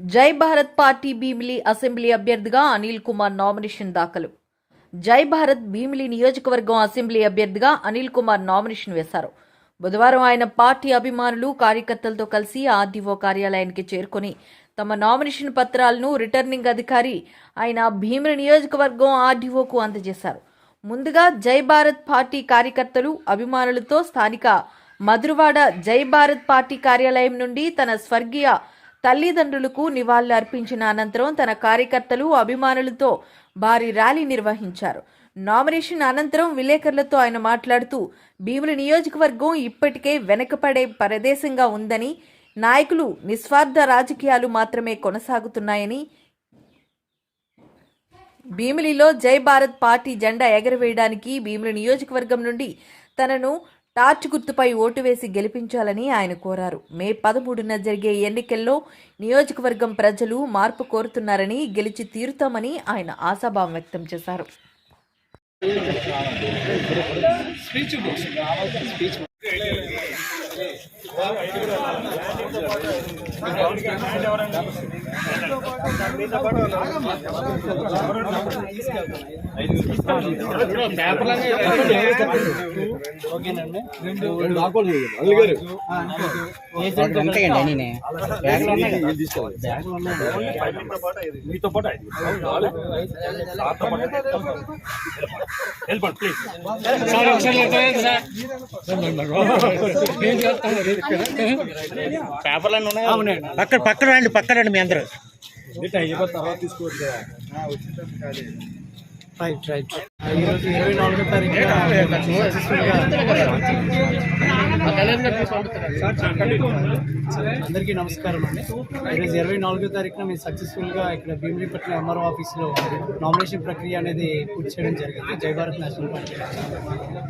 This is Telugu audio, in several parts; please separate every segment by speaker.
Speaker 1: జై భారత్ పార్టీ భీమిలి అసెంబ్లీ అభ్యర్థిగా అనిల్ కుమార్ నామినేషన్ దాఖలు. జై భారత్ భీమిలి నియోజకవర్గం అసెంబ్లీ అభ్యర్థిగా అనిల్ కుమార్ నామినేషన్ వేశారు. బుధవారం ఆయన పార్టీ అభిమానులు కార్యకర్తలతో కలిసి ఆర్డీఓ కార్యాలయానికి చేరుకొని తమ నామినేషన్ పత్రాలను రిటర్నింగ్ అధికారి ఆయన భీమిలి నియోజకవర్గం ఆర్డీఓకు అందజేశారు. ముందుగా జై భారత్ పార్టీ కార్యకర్తలు అభిమానులతో స్థానిక మధురవాడ జై భారత్ పార్టీ కార్యాలయం నుండి తన స్వర్గీయ తల్లిదండ్రులకు నివాళులు అర్పించిన అనంతరం తన కార్యకర్తలు అభిమానులతో భారీ ర్యాలీ నిర్వహించారు. నామినేషన్ అనంతరం విలేకరులతో ఆయన మాట్లాడుతూ భీముల నియోజకవర్గం ఇప్పటికే వెనకపడే ప్రదేశంగా ఉందని నాయకులు నిస్వార్థ రాజకీయాలు మాత్రమే కొనసాగుతున్నాయని భీమిలిలో జై భారత్ పార్టీ జెండా ఎగరవేయడానికి భీమిలి నియోజకవర్గం నుండి తనను టార్చ్ గుర్తుపై ఓటు వేసి గెలిపించాలని ఆయన కోరారు. మే పదమూడున జరిగే ఎన్నికల్లో నియోజకవర్గం ప్రజలు మార్పు కోరుతున్నారని గెలిచి తీరుతామని ఆయన ఆశాభావం వ్యక్తం చేశారు.
Speaker 2: బ్యాగ్లో ఉన్నాయి కదా.
Speaker 3: మీతో పాటు ఐదు. సార్తో పాటు వెళ్ళిపోండి ప్లీజ్
Speaker 2: పేపర్లన్నీ ఉన్నాయి పక్కన పక్కన రండి పక్కన రండి మీ అందరూ
Speaker 4: రైట్ రైట్ ఈరోజు ఇరవై నాలుగో తారీఖు అందరికీ నమస్కారం అండి. ఈరోజు ఇరవై నాలుగో తారీఖున మేము సక్సెస్ఫుల్గా ఇక్కడ భీమిలీపట్నం ఎంఆర్ఓ ఆఫీస్లో నామినేషన్ ప్రక్రియ అనేది పూర్తి చేయడం జరిగింది. జై భారత్ నేషనల్ పార్టీ.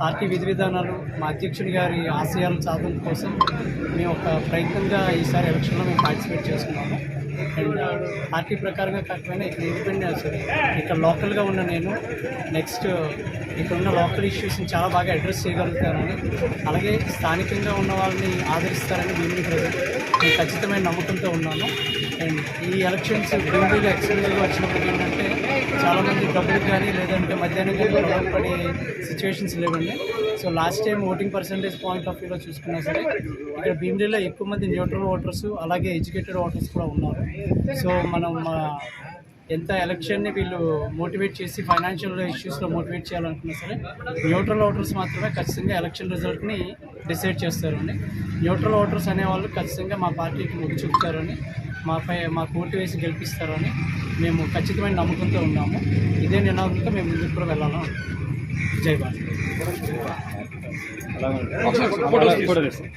Speaker 4: పార్టీ విధి విధానాలు మా అధ్యక్షుడి గారి ఆశయాల సాధన కోసం మేము ఒక ప్రయత్నంగా ఈసారి ఎలక్షన్లో మేము పార్టిసిపేట్ చేసుకున్నాము. అండ్ పార్టీ ప్రకారంగా కాకపోయినా ఇక్కడ ఇండిపెండెన్స్ ఇక్కడ లోకల్గా ఉన్న నేను నెక్స్ట్ ఇక్కడ ఉన్న లోకల్ ఇష్యూస్ని చాలా బాగా అడ్రస్ చేయగలుగుతానని అలాగే స్థానికంగా ఉన్న వాళ్ళని ఆదరిస్తారని భీమిలి ప్రజలు నేను ఖచ్చితమైన నమ్మకంతో ఉన్నాను. ఈ ఎలక్షన్స్ భీమిలిగా ఎక్సెల్గా వచ్చినప్పుడు ఏంటంటే చాలామంది డబ్బులకు కానీ లేదంటే మధ్యాహ్నం కానీ పడే సిచ్యువేషన్స్ లేవండి. So last time voting percentage point of వ్యూలో చూసుకున్నా సరే ఇక్కడ భీమిలీలో ఎక్కువ మంది న్యూట్రల్ ఓటర్స్ అలాగే ఎడ్యుకేటెడ్ ఓటర్స్ కూడా ఉన్నారు. సో మనం ఎంత ఎలక్షన్ని వీళ్ళు మోటివేట్ చేసి ఫైనాన్షియల్ ఇష్యూస్లో మోటివేట్ చేయాలనుకున్నా సరే న్యూట్రల్ ఓటర్స్ మాత్రమే ఖచ్చితంగా ఎలక్షన్ రిజల్ట్ని డిసైడ్ చేస్తారండి. న్యూట్రల్ ఓటర్స్ అనేవాళ్ళు ఖచ్చితంగా మా పార్టీకి మొగ్గు చూపుతారని మాపై మాకు ఓటు వేసి గెలిపిస్తారని మేము ఖచ్చితమైన నమ్మకంతో ఉన్నాము. ఇదే నినాదంతో మేము ముందుకు కూడా వెళ్ళాలని జై భారత్.
Speaker 3: ఫోటో తీసుకోండి